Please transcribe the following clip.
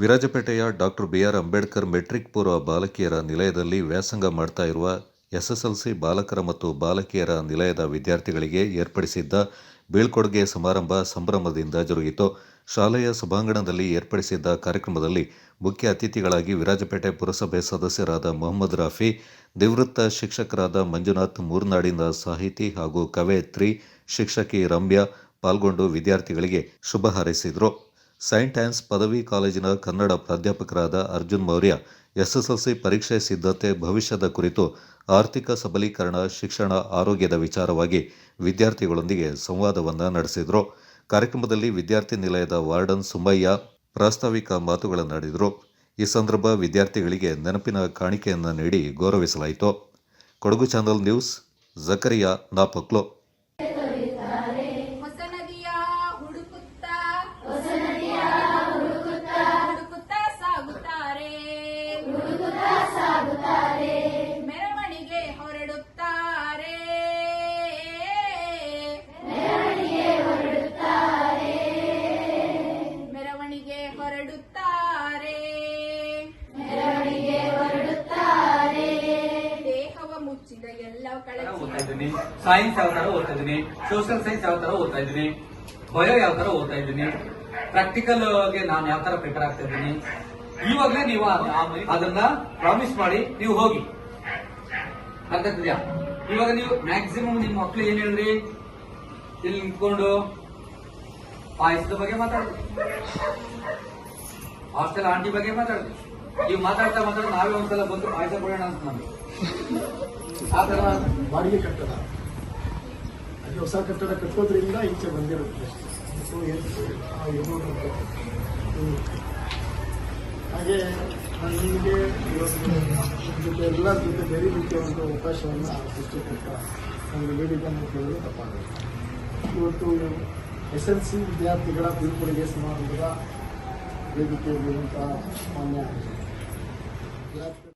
ವಿರಾಜಪೇಟೆಯ doctor B R Ambedkar matric ಪೂರ್ವ ಬಾಲಕಿಯರ ನಿಲಯದಲ್ಲಿ ವ್ಯಾಸಂಗ ಮಾಡ್ತಾ ಇರುವ ಎಸ್ಎಸ್ಎಲ್ಸಿ ಬಾಲಕರ ಮತ್ತು ಬಾಲಕಿಯರ ನಿಲಯದ ವಿದ್ಯಾರ್ಥಿಗಳಿಗೆ ಏರ್ಪಡಿಸಿದ್ದ ಬೀಳ್ಕೊಡುಗೆ ಸಮಾರಂಭ ಸಂಭ್ರಮದಿಂದ ಜರುಗಿತು. ಶಾಲೆಯ ಸಭಾಂಗಣದಲ್ಲಿ ಏರ್ಪಡಿಸಿದ್ದ ಕಾರ್ಯಕ್ರಮದಲ್ಲಿ ಮುಖ್ಯ ಅತಿಥಿಗಳಾಗಿ ವಿರಾಜಪೇಟೆ ಪುರಸಭೆ ಸದಸ್ಯರಾದ ಮೊಹಮ್ಮದ್ ರಾಫಿ, ನಿವೃತ್ತ ಶಿಕ್ಷಕರಾದ ಮಂಜುನಾಥ್ ಮೂರ್ನಾಡಿನ ಸಾಹಿತಿ ಹಾಗೂ ಕವಯತ್ರಿ, ಶಿಕ್ಷಕಿ ರಮ್ಯಾ ಪಾಲ್ಗೊಂಡು ವಿದ್ಯಾರ್ಥಿಗಳಿಗೆ ಶುಭ ಹಾರೈಸಿದರು. ಸೈಂಟ್ ಪದವಿ ಕಾಲೇಜಿನ ಕನ್ನಡ ಪ್ರಾಧ್ಯಾಪಕರಾದ ಅರ್ಜುನ್ ಮೌರ್ಯ ಎಸ್ಎಸ್ಎಲ್ಸಿ ಪರೀಕ್ಷೆ ಸಿದ್ಧತೆ ಭವಿಷ್ಯದ ಕುರಿತು ಆರ್ಥಿಕ ಸಬಲೀಕರಣ, ಶಿಕ್ಷಣ, ಆರೋಗ್ಯದ ವಿಚಾರವಾಗಿ ವಿದ್ಯಾರ್ಥಿಗಳೊಂದಿಗೆ ಸಂವಾದವನ್ನು ನಡೆಸಿದರು. ಕಾರ್ಯಕ್ರಮದಲ್ಲಿ ವಿದ್ಯಾರ್ಥಿ ನಿಲಯದ ವಾರ್ಡನ್ ಸುಮ್ಮಯ್ಯ ಪ್ರಾಸ್ತಾವಿಕ ಮಾತುಗಳನ್ನಾಡಿದರು ಈ ಸಂದರ್ಭ ವಿದ್ಯಾರ್ಥಿಗಳಿಗೆ ನೆನಪಿನ ಕಾಣಿಕೆಯನ್ನು ನೀಡಿ ಗೌರವಿಸಲಾಯಿತು. Kodagu channel news, Zakaria Napoklu. ಓದ್ತಾ ಇದ್ದೀನಿ. ಸೈನ್ಸ್ ಯಾವ ತರ ಓದ್ತಾ ಇದ್ದೀನಿ? ಸೋಷಿಯಲ್ ಸೈನ್ಸ್ ಯಾವ ತರ ಓದ್ತಾ ಇದ್ದೀನಿ? ಬಯೋ ಯಾವ ತರ ಓದ್ತಾ ಇದ್ದೀನಿ? ಪ್ರಾಕ್ಟಿಕಲ್ಗೆ ನಾನು ಯಾವ ತರ ಪ್ರಿಪೇರ್ ಆಗ್ತಾ ಇದ್ದೀನಿ? ಇವಾಗಲೇ ನೀವು ಅದನ್ನ ಪ್ರಾಮಿಸ್ ಮಾಡಿ ನೀವು ಹೋಗಿ. ಅರ್ಥ ಇವಾಗ ನೀವು ಮ್ಯಾಕ್ಸಿಮಮ್ ನಿಮ್ಮ ಮಕ್ಳು ಏನ್ ಹೇಳ್ರಿ? ಇಲ್ಲಿ ನಿಂತ್ಕೊಂಡು ಪಾಯಸದ ಬಗ್ಗೆ ಮಾತಾಡಿದ್ರಿ ಹಾಸ್ಟೆಲ್ ಆಂಟಿ ಬಗ್ಗೆ ಮಾತಾಡಿದ್ರಿ ನೀವು ಮಾತಾಡ್ತಾ ಮಾತಾಡ್ತಾ ನಾವೇ ಒಂದ್ಸಲ ಬಂದು ಪಾಯಸ ಕೊಡೋಣ ಅಂತ ನಮ್ಗೆ ಆ ತರ ಬಾಡಿಗೆ ಕಟ್ಟಡ. ಅದು ಹೊಸ ಕಟ್ಟಡ ಕಟ್ಟೋದ್ರಿಂದ ಈಚೆ ಬಂದಿರುತ್ತೆ. ಹಾಗೆ ನಿಮಗೆ ಇವತ್ತು ಜೊತೆ ಎಲ್ಲರ ಜೊತೆ ಬೆರೀಲಿಕ್ಕೆ ಒಂದು ಅವಕಾಶವನ್ನು ಸೃಷ್ಟಿಕೊಟ್ಟ ನನಗೆ ನೀಡಿದ್ದನ್ನು ಕೇಳಲು ತಪ್ಪಾಗುತ್ತೆ ಇವತ್ತು ಎಸ್ ಎಲ್ ಸಿ ವಿದ್ಯಾರ್ಥಿಗಳ ಬೀಳ್ಕೊಡುಗೆ ಸಮಾರಂಭದ ವೇದಿಕೆಯಲ್ಲಿರುವಂತಹ ಮಾನ್ಯ ವಿದ್ಯಾರ್ಥಿ